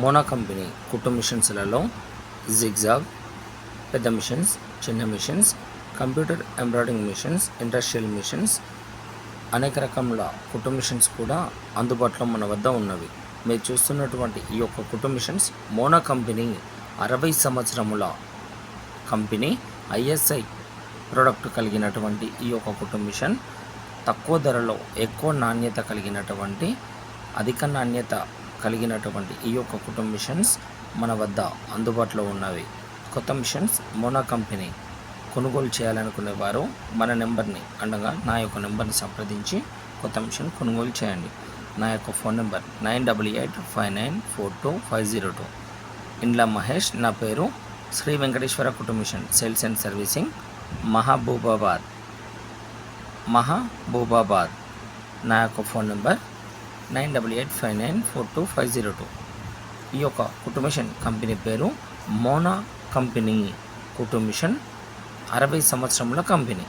Mona company కుట్టు మిషన్స్లలో zigzag పెద్ద మిషన్స్ చిన్న machines computer embroidering machines industrial machines అనేక రకముల కుట్టు మిషన్స్ కూడా అందుబాటులో మన వద్ద ఉన్నవి. మీరు చూస్తున్నటువంటి ఈ యొక్క కుట్టు మిషన్స్ మోనా కంపెనీ అరవై సంవత్సరముల కంపెనీ ఐఎస్ఐ ప్రోడక్ట్ కలిగినటువంటి ఈ యొక్క కుట్టు మిషన్ తక్కువ ధరలో ఎక్కువ నాణ్యత కలిగినటువంటి అధిక నాణ్యత కలిగినటువంటి ఈ యొక్క కుటుంబ మిషన్స్ మన వద్ద అందుబాటులో ఉన్నవి. కొత్త మిషన్స్ మోనా కంపెనీ కొనుగోలు చేయాలనుకునే వారు మన నెంబర్ని అనగా నా యొక్క నెంబర్ని సంప్రదించి కొత్త మిషన్ కొనుగోలు చేయండి. నా యొక్క phone number nine double eight five nine four two five zero two. Indla Mahesh నా పేరు శ్రీ వెంకటేశ్వర కుటుంబ machine sales and servicing Mahabubabad. Mahabubabad నా యొక్క phone number nine double eight five nine four two five zero two. ఈ యొక్క కుటుంబిషన్ company పేరు Mona company కుటుంబిషన్. అరవై సంవత్సరముల కంపెనీ.